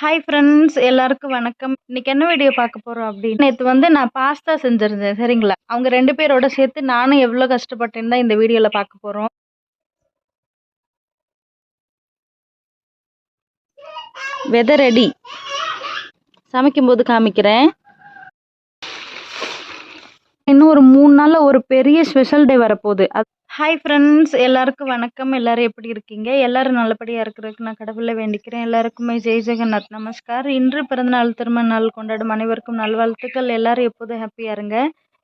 Hi friends எல்லாருக்கும் வணக்கம். இன்னைக்கு என்ன வீடியோ பார்க்க போறோம் அப்படின்னு? நேற்று வந்து நான் பாஸ்தா செஞ்சிருந்தேன் சரிங்களா? அவங்க ரெண்டு பேரோட சேர்த்து நானும் எவ்வளோ கஷ்டப்பட்டேன்னு தான் இந்த வீடியோவில் பார்க்க போறோம். வெதர் ரெடி சமைக்கும்போது காமிக்கிறேன். இன்னும் ஒரு மூணு நாளில் ஒரு பெரிய ஸ்பெஷல் டே வரப்போகுது. அது ஹாய் ஃப்ரெண்ட்ஸ் எல்லாருக்கும் வணக்கம். எல்லாரும் எப்படி இருக்கீங்க? எல்லாரும் நல்லபடியாக இருக்கிறதுக்கு நான் கடவுளை வேண்டிக்கிறேன். எல்லாருக்குமே ஜெய் ஜெகநாத். நமஸ்கார். இன்று பிறந்தநாள் திருமண நாள் கொண்டாடும் அனைவருக்கும் நல்வாழ்த்துக்கள். எல்லாரும் எப்போதும் ஹாப்பியாக இருங்க.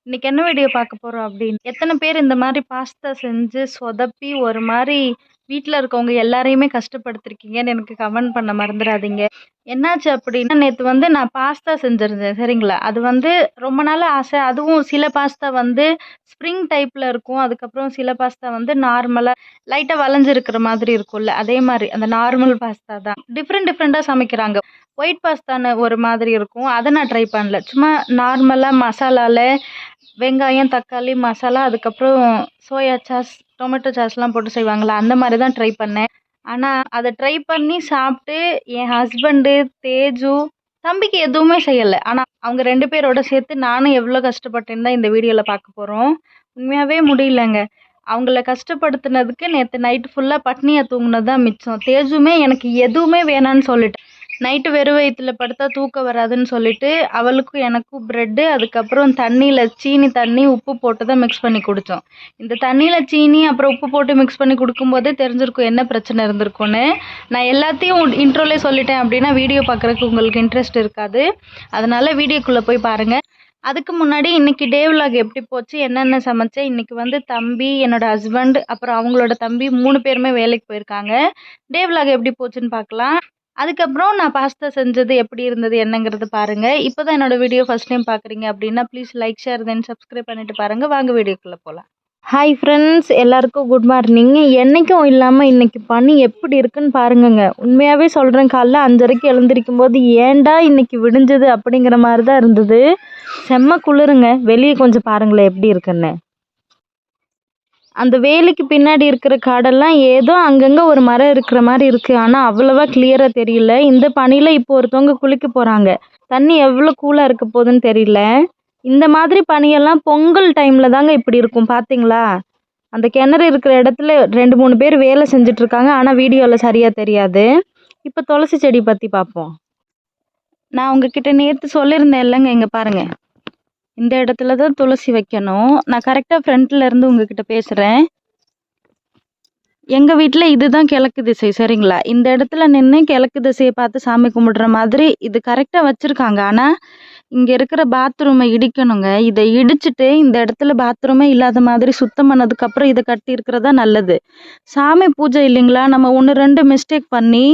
இன்னைக்கு என்ன வீடியோ பார்க்க போகிறோம் அப்படின்னு? எத்தனை பேர் இந்த மாதிரி பாஸ்தா செஞ்சு சொதப்பி ஒரு மாதிரி வீட்டில் இருக்கவங்க எல்லாரையுமே கஷ்டப்படுத்திருக்கீங்கன்னு எனக்கு கமெண்ட் பண்ண மறந்துடாதீங்க என்னாச்சு அப்படின்னா நேற்று வந்து நான் பாஸ்தா செஞ்சுருந்தேன் சரிங்களா? அது வந்து ரொம்ப நாள் ஆசை. அதுவும் சில பாஸ்தா வந்து ஸ்ப்ரிங் டைப்பில் இருக்கும். அதுக்கப்புறம் சில பாஸ்தா வந்து நார்மலாக லைட்டாக வளைஞ்சிருக்கிற மாதிரி இருக்கும்ல அதே மாதிரி. அந்த நார்மல் பாஸ்தா தான். டிஃப்ரெண்ட் டிஃப்ரெண்ட்டாக சமைக்கிறாங்க. ஒயிட் பாஸ்தான்னு ஒரு மாதிரி இருக்கும். அதை நான் ட்ரை பண்ணல. சும்மா நார்மலாக மசாலாவில் வெங்காயம் தக்காளி மசாலா அதுக்கப்புறம் சோயா சாஸ் டொமேட்டோ சாஸ்லாம் போட்டு செய்வாங்களா அந்த மாதிரி தான் ட்ரை பண்ணேன். ஆனால் அதை ட்ரை பண்ணி சாப்பிட்டு என் ஹஸ்பண்டு தேஜு தம்பிக்கு எதுவுமே செய்யலை. ஆனால் அவங்க ரெண்டு பேரோட சேர்த்து நானும் எவ்வளோ கஷ்டப்பட்டேன்னு தான் இந்த வீடியோவில் பார்க்க போகிறோம் உண்மையாகவே முடியலங்க. அவங்கள கஷ்டப்படுத்தினதுக்கு நேற்று நைட்டு ஃபுல்லாக பட்னியை தூங்கினது தான் மிச்சம். தேஜுமே எனக்கு எதுவுமே வேணான்னு சொல்லிட்டேன் நைட்டு வெறும் வயிற்றுல படுத்தா தூக்கம் வராதுன்னு சொல்லிட்டு அவளுக்கும் எனக்கும் ப்ரெட்டு அதுக்கப்புறம் தண்ணியில் சீனி தண்ணி உப்பு போட்டு தான் மிக்ஸ் பண்ணி குடித்தோம் இந்த தண்ணியில் சீனி அப்புறம் உப்பு போட்டு மிக்ஸ் பண்ணி கொடுக்கும்போதே தெரிஞ்சிருக்கும் என்ன பிரச்சனை இருந்திருக்கும்னு. நான் எல்லாத்தையும் இன்ட்ரோலே சொல்லிட்டேன் அப்படின்னா வீடியோ பார்க்குறதுக்கு உங்களுக்கு இன்ட்ரெஸ்ட் இருக்காது. அதனால் வீடியோக்குள்ளே போய் பாருங்கள் அதுக்கு முன்னாடி இன்னைக்கு டே விலாக் எப்படி போச்சு என்னென்ன சமைச்சேன் இன்னைக்கு வந்து தம்பி என்னோட ஹஸ்பண்ட் அப்புறம் அவங்களோட தம்பி மூணு பேருமே வேலைக்கு போயிருக்காங்க. டே விலாக் எப்படி போச்சுன்னு பார்க்கலாம். அதுக்கப்புறம் நான் பாஸ்தா செஞ்சது எப்படி இருந்தது என்னங்கிறது பாருங்கள் இப்போ தான் என்னோட வீடியோ ஃபர்ஸ்ட் டைம் பார்க்குறீங்க அப்படின்னா please like share then subscribe பண்ணிவிட்டு பாருங்கள் வாங்க வீடியோக்குள்ளே போகலாம் ஹாய் ஃப்ரெண்ட்ஸ் எல்லாருக்கும் குட் மார்னிங் என்றைக்கும் இல்லாமல் இன்றைக்கி பனி எப்படி இருக்குன்னு பாருங்கங்க. உண்மையாகவே சொல்கிறேன் காலைல அஞ்சரைக்கு எழுந்திருக்கும் போது ஏன்டா இன்றைக்கி விடிஞ்சது அப்படிங்கிற மாதிரி தான் இருந்தது. செம்ம குளிருங்க. வெளியே கொஞ்சம் பாருங்களேன் எப்படி இருக்குன்னு. அந்த வேலிக்கு பின்னாடி இருக்கிற காடெல்லாம் ஏதோ அங்கங்கே ஒரு மரம் இருக்கிற மாதிரி இருக்குது ஆனால் அவ்வளோவா கிளியராக தெரியல. இந்த பனியில் இப்போ ஒருத்தவங்க குளிக்க போகிறாங்க தண்ணி எவ்வளோ கூலாக இருக்க போகுதுன்னு தெரியல. இந்த மாதிரி பனியெல்லாம் பொங்கல் டைமில் தாங்க இப்படி இருக்கும் பார்த்தீங்களா அந்த கிணறு இருக்கிற இடத்துல ரெண்டு மூணு பேர் வேலை செஞ்சிட்ருக்காங்க ஆனால் வீடியோவில் சரியாக தெரியாது. இப்போ துளசி செடி பற்றி பார்ப்போம். நான் உங்ககிட்ட நேற்று சொல்லியிருந்தேன் இல்லைங்க இங்கே பாருங்கள் இந்த இடத்துல தான் துளசி வைக்கணும். நான் கரெக்டாக ஃப்ரண்ட்டில் இருந்து உங்ககிட்ட பேசுகிறேன் எங்கள் வீட்டில் இதுதான் கிழக்கு திசை சரிங்களா? இந்த இடத்துல நின்று கிழக்கு திசையை பார்த்து சாமி கும்பிடுற மாதிரி இது கரெக்டாக வச்சுருக்காங்க. ஆனால் இங்கே இருக்கிற பாத்ரூமை இடிக்கணுங்க. இதை இடிச்சிட்டு இந்த இடத்துல பாத்ரூமே இல்லாத மாதிரி சுத்தம் பண்ணதுக்கப்புறம் இதை கட்டி இருக்கிறதா நல்லது. சாமி பூஜை இல்லைங்களா? நம்ம ஒன்று ரெண்டு மிஸ்டேக் பண்ணி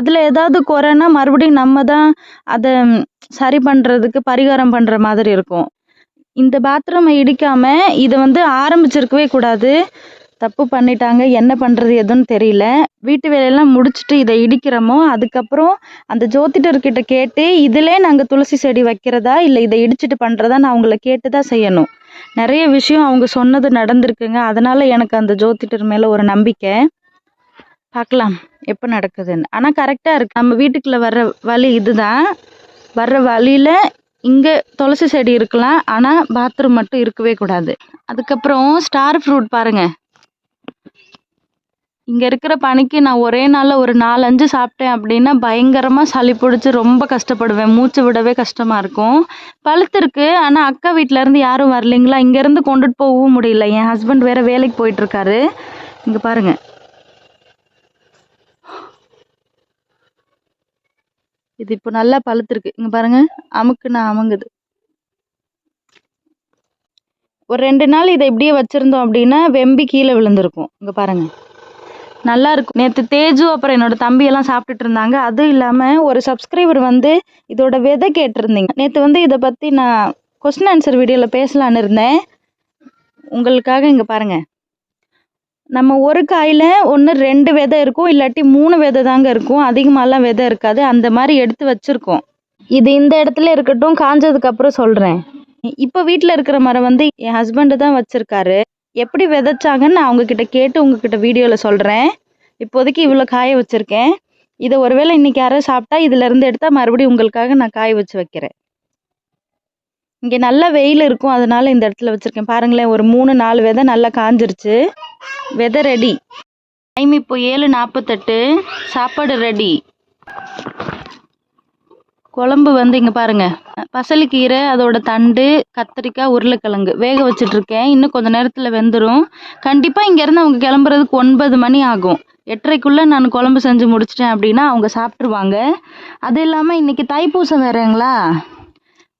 அதில் ஏதாவது குறைனா மறுபடியும் நம்ம தான் அதை சரி பண்ணுறதுக்கு பரிகாரம் பண்ணுற மாதிரி இருக்கும். இந்த பாத்ரூமை இடிக்காம இதை வந்து ஆரம்பிச்சிருக்கவே கூடாது. தப்பு பண்ணிட்டாங்க என்ன பண்ணுறது எதுன்னு தெரியல. வீட்டு வேலையெல்லாம் முடிச்சுட்டு இதை இடிக்கிறோமோ அதுக்கப்புறம் அந்த ஜோதிடர்கிட்ட கேட்டு இதிலே நாங்கள் துளசி செடி வைக்கிறதா இல்லை இதை இடிச்சிட்டு பண்ணுறதா நான் அவங்கள கேட்டு தான் செய்யணும். நிறைய விஷயம் அவங்க சொன்னது நடந்திருக்குங்க. அதனால் எனக்கு அந்த ஜோதிடர் மேலே ஒரு நம்பிக்கை. பார்க்கலாம் எப்போ நடக்குதுன்னு. ஆனால் கரெக்டாக இருக்குது நம்ம வீட்டுக்குள்ளே வர்ற வழி இதுதான். வர்ற வழியில் இங்கே துளசி செடி இருக்கலாம் ஆனால் பாத்ரூம் மட்டும் இருக்கவே கூடாது. அதுக்கப்புறம் ஸ்டார் ஃப்ரூட் பாருங்க. இங்கே இருக்கிற பனிக்கு நான் ஒரே நாளில் ஒரு நாலஞ்சு சாப்பிட்டேன் அப்படின்னா பயங்கரமாக சளி பிடிச்சி ரொம்ப கஷ்டப்படுவேன். மூச்சு விடவே கஷ்டமாக இருக்கும். பழுத்திருக்கு ஆனால் அக்கா வீட்டிலேருந்து யாரும் வரலைங்களா? இங்கேருந்து கொண்டுட்டு போகவும் முடியல. என் ஹஸ்பண்ட் வேறு வேலைக்கு போயிட்டுருக்காரு இங்கே பாருங்கள் இது இப்போ நல்லா பழுத்திருக்கு. இங்கே பாருங்க அமுக்குனா அமுங்குது. ஒரு ரெண்டு நாள் இதை இப்படியே வச்சுருந்தோம் அப்படின்னா வெம்பி கீழே விழுந்திருக்கும். இங்கே பாருங்க. நல்லா இருக்கும். நேற்று தேஜு அப்புறம் என்னோட தம்பி எல்லாம் சாப்பிட்டுட்டு இருந்தாங்க. அதுவும் இல்லாமல் ஒரு சப்ஸ்கிரைபர் வந்து இதோட விதை கேட்டிருந்தீங்க. நேற்று வந்து இதை பற்றி நான் கொஸ்டின் ஆன்சர் வீடியோவில் பேசலான்னு இருந்தேன். உங்களுக்காக இங்கே பாருங்க. நம்ம ஒரு காயில் ஒன்று ரெண்டு விதை இருக்கும் இல்லாட்டி மூணு விதை தாங்க இருக்கும். அதிகமாகலாம் விதை இருக்காது. அந்த மாதிரி எடுத்து வச்சுருக்கோம். இது இந்த இடத்துல இருக்கட்டும் காஞ்சதுக்கப்புறம் சொல்கிறேன் இப்போ வீட்டில் இருக்கிற மரம் வந்து என் ஹஸ்பண்டு தான் வச்சுருக்காரு. எப்படி விதைச்சாங்கன்னு நான் அவங்கக்கிட்ட கேட்டு உங்ககிட்ட வீடியோவில் சொல்கிறேன் இப்போதைக்கு இவ்வளோ காய வச்சுருக்கேன். இதை ஒருவேளை இன்னைக்கு யாரோ சாப்பிட்டா இதிலேருந்து எடுத்தால் மறுபடியும் உங்களுக்காக நான் காய வச்சு வைக்கிறேன். இங்கே நல்ல வெயில் இருக்கும். அதனால இந்த இடத்துல வச்சுருக்கேன். பாருங்களேன் ஒரு மூணு நாலு விதை நல்லா காஞ்சிருச்சு. வெதை ரெடி. டைம் இப்போ ஏழு நாற்பத்தெட்டு. சாப்பாடு ரெடி. குழம்பு வந்து இங்கே பாருங்க. பசலிக்கீரை அதோட தண்டு கத்திரிக்காய் உருளைக்கிழங்கு. வேக வச்சுட்டு இருக்கேன் இன்னும் கொஞ்ச நேரத்தில் வெந்துடும் கண்டிப்பாக இங்கேருந்து அவங்க கிளம்புறதுக்கு ஒன்பது மணி ஆகும். எட்டரைக்குள்ளே நான் குழம்பு செஞ்சு முடிச்சிட்டேன் அப்படின்னா அவங்க சாப்பிட்ருவாங்க அது இல்லாமல் இன்னைக்கு தைப்பூசம் வேறேங்களா?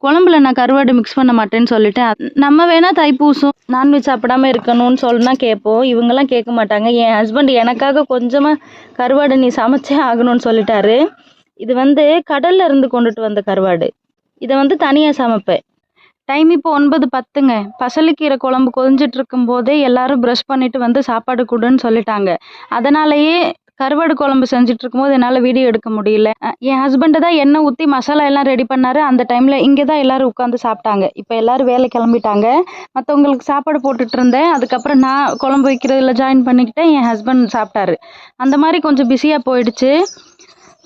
குழம்புல நான் கருவாடு மிக்ஸ் பண்ண மாட்டேன்னு சொல்லிட்டேன். நம்ம வேணா தைப்பூசம் நான்வெஜ் சாப்பிடாம இருக்கணும்னு சொன்னா கேட்போம். இவங்கெல்லாம் கேட்க மாட்டாங்க. என் ஹஸ்பண்ட் எனக்காக கொஞ்சமாக கருவாடு நீ சமைச்சே ஆகணும்னு சொல்லிட்டாரு. இது வந்து கடல்ல இருந்து கொண்டுட்டு வந்த கருவாடு. இதை வந்து தனியாக சமைப்பேன். டைம் இப்போ ஒன்பது பத்துங்க. பசலிக்கீரை குழம்பு கொதிஞ்சிட்டு இருக்கும் போதே எல்லாரும் ப்ரஷ் பண்ணிட்டு வந்து சாப்பாடு கொடுன்னு சொல்லிட்டாங்க. அதனாலயே கருவாடு குழம்பு செஞ்சுட்டு இருக்கும்போது என்னால் வீடியோ எடுக்க முடியல. என் ஹஸ்பண்டு தான் எண்ணெய் ஊற்றி மசாலா எல்லாம் ரெடி பண்ணாரு. அந்த டைமில் இங்கே தான் எல்லோரும் உட்காந்து சாப்பிட்டாங்க. இப்போ எல்லோரும் வேலை கிளம்பிட்டாங்க. மற்றவங்களுக்கு சாப்பாடு போட்டுட்டு இருந்தேன். அதுக்கப்புறம் நான் குழம்பு வைக்கிறதுல ஜாயின் பண்ணிக்கிட்டேன். என் ஹஸ்பண்ட் சாப்பிட்டாரு. அந்த மாதிரி கொஞ்சம் பிஸியாக போயிடுச்சு.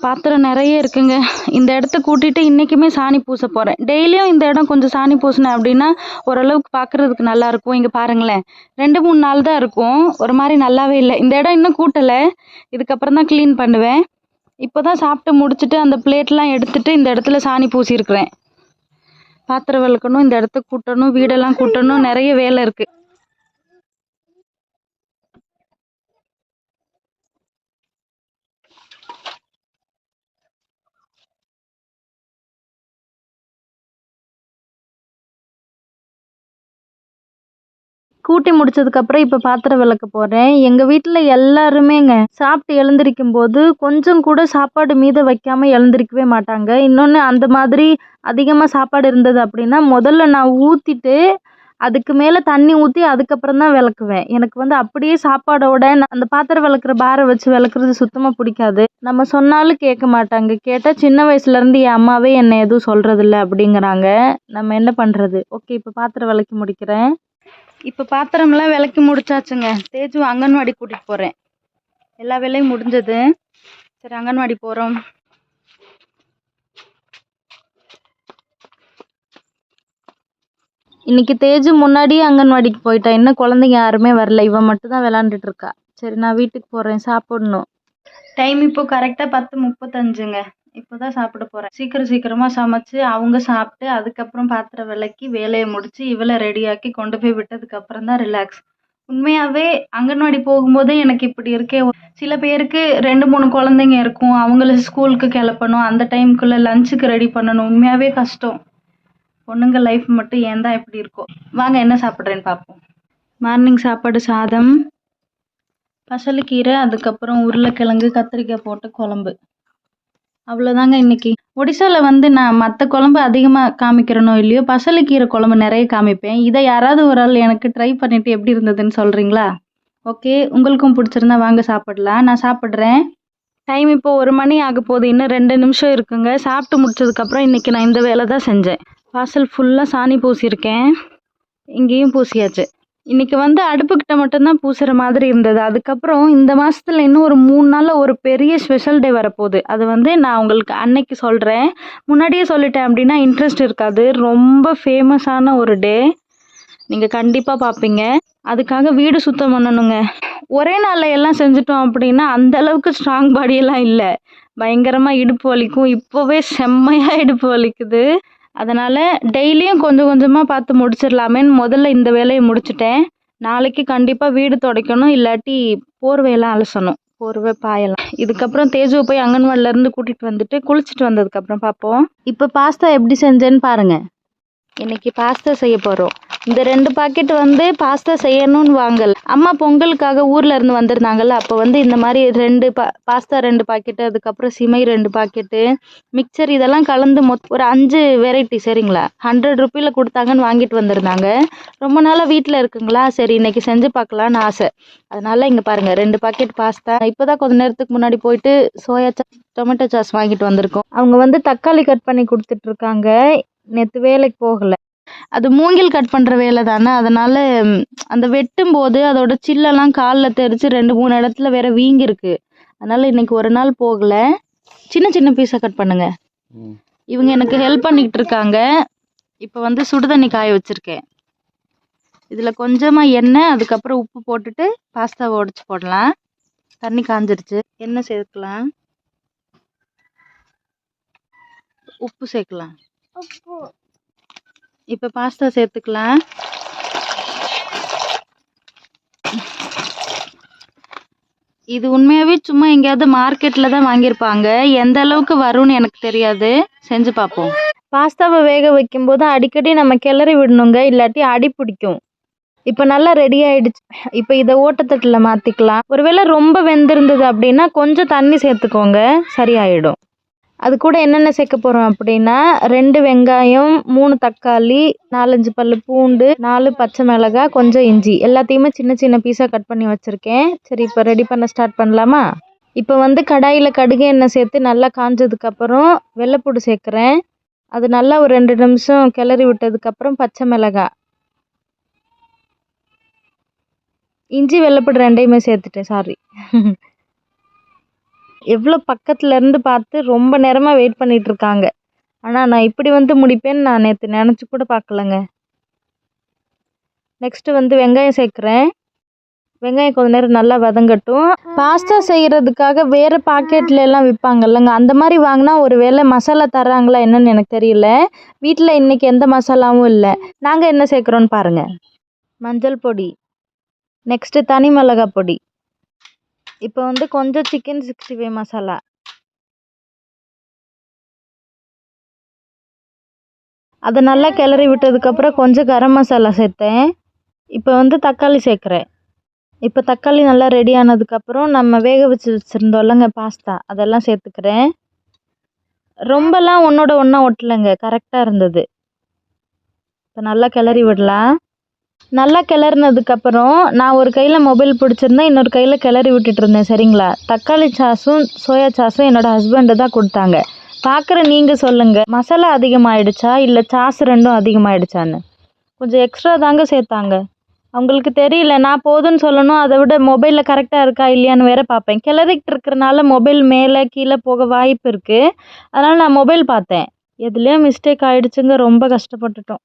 பாத்திரம் நிறைய இருக்குங்க. இந்த இடத்த கூட்டிட்டு இன்றைக்குமே சாணி பூச போகிறேன் டெய்லியும் இந்த இடம் கொஞ்சம் சாணி பூசினேன் அப்படின்னா ஓரளவுக்கு பார்க்குறதுக்கு நல்லா இருக்கும். இங்கே பாருங்களேன். ரெண்டு மூணு நாள் தான் இருக்கும். ஒரு மாதிரி நல்லாவே இல்லை. இந்த இடம் இன்னும் கூட்டலை. இதுக்கப்புறம் தான் க்ளீன் பண்ணுவேன். இப்போ தான் சாப்பிட்டு முடிச்சுட்டு அந்த பிளேட்லாம் எடுத்துட்டு இந்த இடத்துல சாணி பூசியிருக்கிறேன். பாத்திரம் விளக்கணும் இந்த இடத்த கூட்டணும் வீடெல்லாம் கூட்டணும் நிறைய வேலை இருக்குது கூட்டி முடிச்சதுக்கப்புறம் இப்போ பாத்திரம் விளக்க போகிறேன் எங்கள் வீட்டில் எல்லாருமேங்க சாப்பிட்டு எழுந்திருக்கும் போது கொஞ்சம் கூட சாப்பாடு மீத வைக்காம எழுந்திருக்கவே மாட்டாங்க. இன்னொன்று அந்த மாதிரி அதிகமாக சாப்பாடு இருந்தது அப்படின்னா முதல்ல நான் ஊற்றிட்டு அதுக்கு மேலே தண்ணி ஊற்றி அதுக்கப்புறம் தான் விளக்குவேன். எனக்கு வந்து அப்படியே சாப்பாடோட நான் அந்த பாத்திரம் விளக்குற பாரை வச்சு விளக்குறது சுத்தமாக பிடிக்காது. நம்ம சொன்னாலும் கேட்க மாட்டாங்க. கேட்டால் சின்ன வயசுலேருந்து என் அம்மாவே என்னை எதுவும் சொல்கிறதில்ல அப்படிங்கிறாங்க. நம்ம என்ன பண்ணுறது ஓகே இப்போ பாத்திரம் விளக்கி முடிக்கிறேன். இப்போ பாத்திரம்லாம் விளக்கி முடிச்சாச்சுங்க. தேஜு அங்கன்வாடி கூட்டிகிட்டு போகிறேன் எல்லா வேலையும் முடிஞ்சது. சரி அங்கன்வாடி போகிறோம் இன்னைக்கு தேஜு முன்னாடியே அங்கன்வாடிக்கு போயிட்டா. இன்னும் குழந்தைங்க யாருமே வரல. இவன் மட்டும் தான் விளாண்டுட்டு இருக்கா. சரி நான் வீட்டுக்கு போகிறேன் சாப்பிடணும். டைம் இப்போ கரெக்டாக பத்து முப்பத்தஞ்சுங்க. இப்போ தான் சாப்பிட போகிறேன் சீக்கிரம் சீக்கிரமாக சமைச்சு அவங்க சாப்பிட்டு அதுக்கப்புறம் பாத்திரம் விளக்கி வேலையை முடிச்சு இவளை ரெடியாக்கி கொண்டு போய் விட்டதுக்கப்புறம் தான் ரிலாக்ஸ் உண்மையாகவே அங்கன்வாடி போகும்போதே எனக்கு இப்படி இருக்கே. சில பேருக்கு ரெண்டு மூணு குழந்தைங்க இருக்கும். அவங்கள ஸ்கூலுக்கு கிளப்பணும். அந்த டைமுக்குள்ளே லஞ்சுக்கு ரெடி பண்ணணும். உண்மையாகவே கஷ்டம். பொண்ணுங்க லைஃப் மட்டும் ஏன் தான் இப்படி இருக்கும் வாங்க என்ன சாப்பிட்றேன்னு பார்ப்போம். மார்னிங் சாப்பாடு சாதம் பசலுக்கீரை அதுக்கப்புறம் உருளைக்கிழங்கு கத்திரிக்காய் போட்டு குழம்பு. அவ்வளோதாங்க இன்னைக்கு. ஒடிசாவில் வந்து நான் மற்ற குழம்பு அதிகமாக காமிக்கிறனோ இல்லையோ பசலைக்கீரை குழம்பு நிறைய காமிப்பேன். இதை யாராவது ஒரு ஆள் எனக்கு ட்ரை பண்ணிவிட்டு எப்படி இருந்ததுன்னு சொல்கிறீங்களா ஓகே உங்களுக்கும் பிடிச்சிருந்தா வாங்க சாப்பிடலாம். நான் சாப்பிட்றேன். டைம் இப்போ ஒரு மணி ஆக போகுது. இன்னும் ரெண்டு நிமிஷம் இருக்குங்க. சாப்பிட்டு முடிச்சதுக்கப்புறம் இன்றைக்கி நான் இந்த வேலை தான் செஞ்சேன். வாசல் ஃபுல்லாக சாணி பூசியிருக்கேன். இங்கேயும் பூசியாச்சு. இன்னைக்கு வந்து அடுப்புக்கிட்ட மட்டும்தான் பூசுகிற மாதிரி இருந்தது. அதுக்கப்புறம் இந்த மாதத்துல இன்னும் ஒரு மூணு நாளில் ஒரு பெரிய ஸ்பெஷல் டே வரப்போகுது. அது வந்து நான் உங்களுக்கு அன்னைக்கு சொல்கிறேன் முன்னாடியே சொல்லிட்டேன் அப்படின்னா இன்ட்ரெஸ்ட் இருக்காது. ரொம்ப ஃபேமஸான ஒரு டே நீங்கள் கண்டிப்பாக பார்ப்பீங்க அதுக்காக வீடு சுத்தம் பண்ணணுங்க. ஒரே நாளில் எல்லாம் செஞ்சுட்டோம் அப்படின்னா அந்த அளவுக்கு ஸ்ட்ராங் பாடியெல்லாம் இல்லை. பயங்கரமாக இடுப்பு வலிக்கும். இப்போவே செம்மையாக இடுப்பு வலிக்குது. அதனால் டெய்லியும் கொஞ்சம் கொஞ்சமாக பார்த்து முடிச்சிடலாமேன்னு முதல்ல இந்த வேலையை முடிச்சிட்டேன். நாளைக்கு கண்டிப்பாக வீடு துடைக்கணும் இல்லாட்டி போர்வையெல்லாம் அலசணும் போர்வை பாயெல்லாம். இதுக்கப்புறம் தேஜுவை போய் அங்கன்வாடிலேருந்து கூட்டிகிட்டு வந்துட்டு குளிச்சுட்டு வந்ததுக்கப்புறம் பார்ப்போம். இப்போ பாஸ்தா எப்படி செஞ்சேன்னு பாருங்கள் இன்னைக்கு பாஸ்தா செய்ய போகிறோம் இந்த ரெண்டு பாக்கெட் வந்து பாஸ்தா செய்யணும்னு வாங்கல். அம்மா பொங்கலுக்காக ஊர்ல இருந்து வந்திருந்தாங்கல்ல அப்போ வந்து இந்த மாதிரி ரெண்டு பா பாஸ்தா ரெண்டு பாக்கெட்டு அதுக்கப்புறம் சிமை ரெண்டு பாக்கெட்டு மிக்சர் இதெல்லாம் கலந்து மொத் ஒரு அஞ்சு வெரைட்டி சரிங்களா? ஹண்ட்ரட் ருப்பியில் கொடுத்தாங்கன்னு வாங்கிட்டு வந்திருந்தாங்க. ரொம்ப நாளாக வீட்டில் இருக்குங்களா? சரி இன்னைக்கு செஞ்சு பார்க்கலான்னு ஆசை. அதனால இங்கே பாருங்கள் ரெண்டு பாக்கெட் பாஸ்தா இப்போ தான் கொஞ்ச நேரத்துக்கு முன்னாடி போயிட்டு சோயா சாஸ் டொமேட்டோ சாஸ் வாங்கிட்டு வந்திருக்கோம். அவங்க வந்து தக்காளி கட் பண்ணி கொடுத்துட்ருக்காங்க நேற்று வேலைக்கு போகலை. அது மூங்கில் கட் பண்ணுற வேலை தானே. அதனால் அந்த வெட்டும் போது அதோட சில்லெல்லாம் காலில் தெரிச்சு ரெண்டு மூணு இடத்துல வேற வீங்கிருக்கு. அதனால் இன்னைக்கு ஒரு நாள் போகல. சின்ன சின்ன பீஸாக கட் பண்ணுங்க. இவங்க எனக்கு ஹெல்ப் பண்ணிக்கிட்டு இருக்காங்க. இப்போ வந்து சுடுதண்ணி காய வச்சுருக்கேன். இதில் கொஞ்சமாக எண்ணெய் அதுக்கப்புறம் உப்பு போட்டுட்டு பாஸ்தாவை உடச்சி போடலாம். தண்ணி காஞ்சிருச்சு. எண்ணெய் சேர்க்கலாம். உப்பு சேர்க்கலாம். இப்போ பாஸ்தா சேர்த்துக்கலாம். இது உண்மையாகவே சும்மா எங்கேயாவது மார்க்கெட்டில் தான் வாங்கியிருப்பாங்க. எந்த அளவுக்கு வரும்னு எனக்கு தெரியாது. செஞ்சு பார்ப்போம். பாஸ்தாவை வேக வைக்கும்போது அடிக்கடி நம்ம கிளறி விடணுங்க இல்லாட்டி அடி பிடிக்கும். இப்போ நல்லா ரெடி ஆயிடுச்சு. இப்போ இதை ஓட்டத்தட்டில் மாற்றிக்கலாம் ஒருவேளை ரொம்ப வெந்திருந்தது அப்படின்னா கொஞ்சம் தண்ணி சேர்த்துக்கோங்க. சரியாயிடும். அது கூட என்னென்ன சேர்க்க போகிறோம் அப்படின்னா ரெண்டு வெங்காயம் மூணு தக்காளி நாலஞ்சு பல் பூண்டு நாலு பச்சை மிளகாய் கொஞ்சம் இஞ்சி. எல்லாத்தையுமே சின்ன சின்ன பீஸாக கட் பண்ணி வச்சுருக்கேன். சரி இப்போ ரெடி பண்ண ஸ்டார்ட் பண்ணலாமா? இப்போ வந்து கடாயில் கடுகு எண்ணெய் சேர்த்து நல்லா காஞ்சதுக்கப்புறம் வெள்ளைப்பூடு சேர்க்குறேன். அது நல்லா ஒரு ரெண்டு நிமிஷம் கிளறி விட்டதுக்கப்புறம் பச்சை மிளகாய். இஞ்சி வெள்ளைப்பூடு ரெண்டையுமே சேர்த்துட்டேன் சாரி எவ்வளோ பக்கத்துல இருந்து பார்த்து ரொம்ப நேரமாக வெயிட் பண்ணிட்டு இருக்காங்க ஆனால் நான் இப்படி வந்து முடிப்பேன்னு நான் நேற்று நினச்சி கூட பார்க்கலங்க. நெக்ஸ்ட்டு வந்து வெங்காயம் சேர்க்குறேன். வெங்காயம் கொஞ்ச நேரம் நல்லா வதங்கட்டும். பாஸ்தா செய்கிறதுக்காக வேறு பாக்கெட்ல எல்லாம் விற்பாங்கல்லங்க அந்த மாதிரி வாங்கினா ஒரு வேளை மசாலா தராங்களா என்னன்னு எனக்கு தெரியல. வீட்டில் இன்றைக்கி எந்த மசாலாவும் இல்லை. நாங்கள் என்ன சேர்க்குறோன்னு பாருங்கள் மஞ்சள் பொடி. நெக்ஸ்ட்டு தனி மிளகாய் பொடி. இப்போ வந்து கொஞ்சம் சிக்கன் சிக்ஸ்டி ஃபைவ் மசாலா அதை நல்லா கிளறி விட்டதுக்கப்புறம் கொஞ்சம் கரம் மசாலா சேர்த்தேன். இப்போ வந்து தக்காளி சேர்க்குறேன். இப்போ தக்காளி நல்லா ரெடி ஆனதுக்கப்புறம் நம்ம வேக வச்சு வச்சுருந்தோம்லங்க பாஸ்தா அதெல்லாம் சேர்த்துக்கிறேன். ரொம்பலாம் ஒன்றோட ஒன்றா ஒட்டலைங்க கரெக்டாக இருந்தது. இப்போ நல்லா கிளறி விடலாம். நல்லா கிளறினதுக்கப்புறம் நான் ஒரு கையில் மொபைல் பிடிச்சிருந்தேன் இன்னொரு கையில் கிளறி விட்டுட்டு இருந்தேன் சரிங்களா? தக்காளி சாஸும் சோயா சாஸும் என்னோடய ஹஸ்பண்டு தான் கொடுத்தாங்க. பார்க்குற நீங்கள் சொல்லுங்கள் மசாலா அதிகமாகிடுச்சா இல்லை சாஸ் ரெண்டும் அதிகமாகிடுச்சான்னு கொஞ்சம் எக்ஸ்ட்ரா தாங்க சேர்த்தாங்க. அவங்களுக்கு தெரியல நான் போதும்னு சொல்லணும் அதை விட மொபைலில் கரெக்டாக இருக்கா இல்லையான்னு வேற பார்ப்பேன். கிளறிக்கிட்டு இருக்கிறனால மொபைல் மேலே கீழே போக வாய்ப்பு இருக்குது அதனால் நான் மொபைல் பார்த்தேன். எதுலேயோ மிஸ்டேக் ஆகிடுச்சுங்க ரொம்ப கஷ்டப்பட்டுட்டோம்.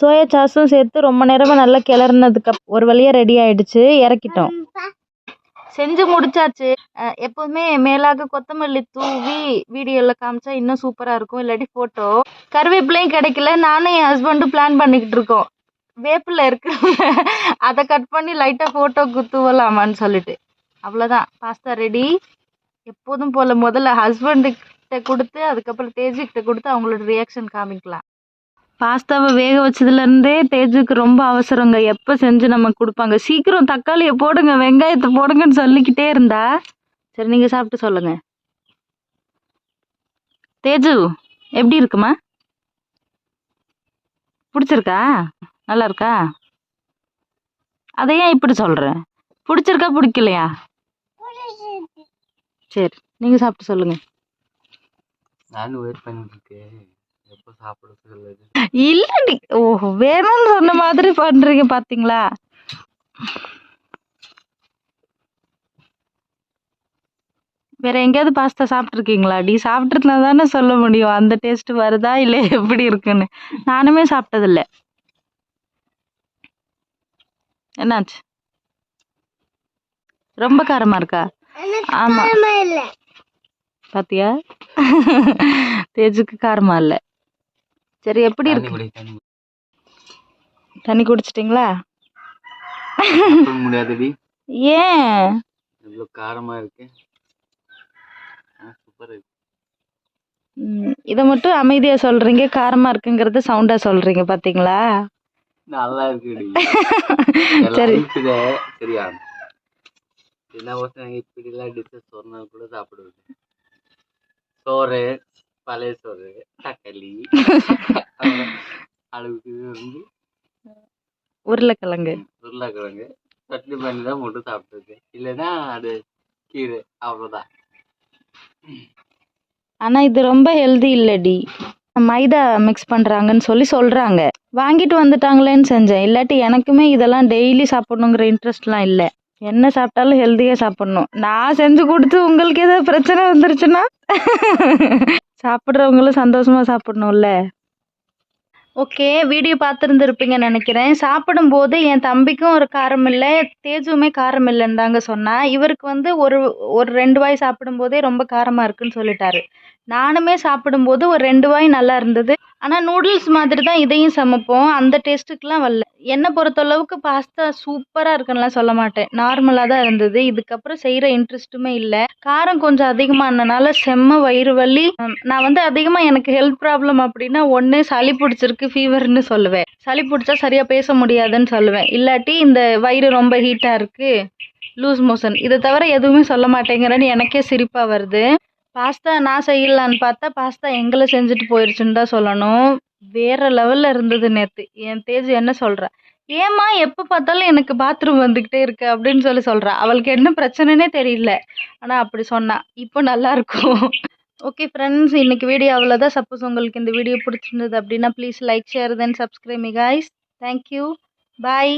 சோயா சாஸும் சேர்த்து ரொம்ப நேரமாக நல்லா கிளறினதுக்கு ஒரு வழியாக ரெடி ஆயிடுச்சு இறக்கிட்டோம். செஞ்சு முடிச்சாச்சு. எப்போதுமே மேலாக கொத்தமல்லி தூவி வீடியோவில் காமிச்சா இன்னும் சூப்பராக இருக்கும். இல்லாட்டி ஃபோட்டோ கருவேப்பிலையும் கிடைக்கல. நானும் என் ஹஸ்பண்டும் பிளான் பண்ணிக்கிட்டு இருக்கோம். வேப்பில் இருக்கு அதை கட் பண்ணி லைட்டாக ஃபோட்டோ குத்துவலாமான்னு சொல்லிட்டு. அவ்வளோதான் பாஸ்தா ரெடி எப்போதும் போல் முதல்ல ஹஸ்பண்டுக்கிட்ட கொடுத்து அதுக்கப்புறம் தேஜிக்கிட்ட கொடுத்து அவங்களோட ரியாக்ஷன் காமிக்கலாம். பாஸ்தாவை வேக வச்சதுலேருந்தே தேஜுக்கு ரொம்ப அவசரங்க. எப்போ செஞ்சு நமக்கு கொடுப்பாங்க? சீக்கிரம் தக்காளியை போடுங்க வெங்காயத்தை போடுங்கன்னு சொல்லிக்கிட்டே இருந்தா. சரி நீங்கள் சாப்பிட்டு சொல்லுங்க. தேஜு எப்படி இருக்குமா? பிடிச்சிருக்கா? நல்லா இருக்கா அதை ஏன் இப்படி சொல்கிறேன் பிடிச்சிருக்கா பிடிக்கலையா? சரி நீங்கள் சாப்பிட்டு சொல்லுங்க. நானும் வெயிட் பண்ணிட்டு இருக்கேன். இல்லடி. ஓஹோ வேணும்னு சொன்ன மாதிரி பண்றீங்க பாத்தீங்களா? வேற எங்கேயாவது பாஸ்தா சாப்பிட்ருக்கீங்களா டி சாப்பிட்ருந்தா தானே சொல்ல முடியும். அந்த டேஸ்ட் வருதா இல்லை எப்படி இருக்குன்னு. நானுமே சாப்பிட்டதில்ல. என்னாச்சு? ரொம்ப காரமா இருக்கா? ஆமா. பாத்தியா? தேஜுக்கு காரமா இல்ல. சரி எப்படி இருக்கு? தண்ணி குடி. தண்ணி குடிச்சிட்டிங்களா? முடியாதுடி ஏன்? எவ்வளோ காரமா இருக்கு. இருக்கு. இதை மட்டும் அமைதியா சொல்றீங்க காரமா இருக்குங்கிறத சவுண்டா சொல்றீங்க பாத்தீங்களா? நல்லா இருக்குடி சரி. சரியா. சின்ன பசங்க இப்படிலாம் டிஷ்ஷஸ் சொன்னா கூட சாப்பிடுவது சோறு பழைய சோறு தக்காளி அளவுக்கு வந்து உருளைக்கிழங்கு. உருளைக்கிழங்கு. சட்னி பண்ணி தான் போட்டு சாப்பிட்டுருக்கு இல்லைன்னா அது கீரை அவ்வளோதான் ஆனா இது ரொம்ப ஹெல்தி இல்லடி. மைதா மிக்ஸ் பண்ணுறாங்கன்னு சொல்லி சொல்கிறாங்க வாங்கிட்டு வந்துட்டாங்களேன்னு செஞ்சேன். இல்லாட்டி எனக்குமே இதெல்லாம் டெய்லி சாப்பிடணுங்கிற இன்ட்ரெஸ்ட்லாம் இல்லை. என்ன சாப்பிட்டாலும் ஹெல்த்தியாக சாப்பிடணும். நான் செஞ்சு கொடுத்து உங்களுக்கு ஏதாவது பிரச்சனை வந்துருச்சுன்னா? சாப்பிட்றவங்களும் சந்தோஷமாக சாப்பிடணும்ல? ஓகே வீடியோ பார்த்துருந்துருப்பீங்கன்னு நினைக்கிறேன். சாப்பிடும்போது என் தம்பிக்கும் ஒரு காரம் இல்லை தேஜுவுமே காரம் இல்லைன்னு தாங்க சொன்னா. இவருக்கு வந்து ஒரு ஒரு ரெண்டு வாய் சாப்பிடும்போதே ரொம்ப காரமாக இருக்குன்னு சொல்லிட்டாரு. நானுமே சாப்பிடும்போது ஒரு ரெண்டு வாய் நல்லா இருந்தது. ஆனால் நூடுல்ஸ் மாதிரி தான் இதையும் சமைப்போம். அந்த டேஸ்ட்டுக்கெலாம் வரல. என்னை பொறுத்தளவுக்கு பாஸ்தா சூப்பராக இருக்குன்னுலாம் சொல்ல மாட்டேன். நார்மலாக தான் இருந்தது. இதுக்கப்புறம் செய்கிற இன்ட்ரெஸ்ட்டுமே இல்லை. காரம் கொஞ்சம் அதிகமானனால செம்ம வயிறு வலி. நான் வந்து அதிகமாக எனக்கு ஹெல்த் ப்ராப்ளம் அப்படின்னா ஒன்று சளி பிடிச்சிருக்கு ஃபீவர்னு சொல்லுவேன். சளி பிடிச்சா சரியாக பேச முடியாதுன்னு சொல்லுவேன். இல்லாட்டி இந்த வயிறு ரொம்ப ஹீட்டாக இருக்குது லூஸ் மோஷன் இதை தவிர எதுவுமே சொல்ல மாட்டேங்கிறேன்னு எனக்கே சிரிப்பாக வருது. பாஸ்தா நான் செய்யலான்னு பார்த்தா பாஸ்தா எங்களை செஞ்சுட்டு போயிடுச்சுன்னு தான் சொல்லணும். வேற லெவலில் இருந்தது நேற்று என் தேஜ் என்ன சொல்கிறா ஏம்மா எப்போ பார்த்தாலும் எனக்கு பாத்ரூம் வந்துக்கிட்டே இருக்கு அப்படின்னு சொல்லி சொல்கிறா அவளுக்கு என்ன பிரச்சனைனே தெரியல. ஆனால் அப்படி சொன்னா. இப்போ நல்லா இருக்கும். ஓகே ஃப்ரெண்ட்ஸ் இன்னைக்கு வீடியோ அவ்வளோதான் சப்போஸ் உங்களுக்கு இந்த வீடியோ பிடிச்சிருந்தது அப்படின்னா please like share then subscribe guys thank you bye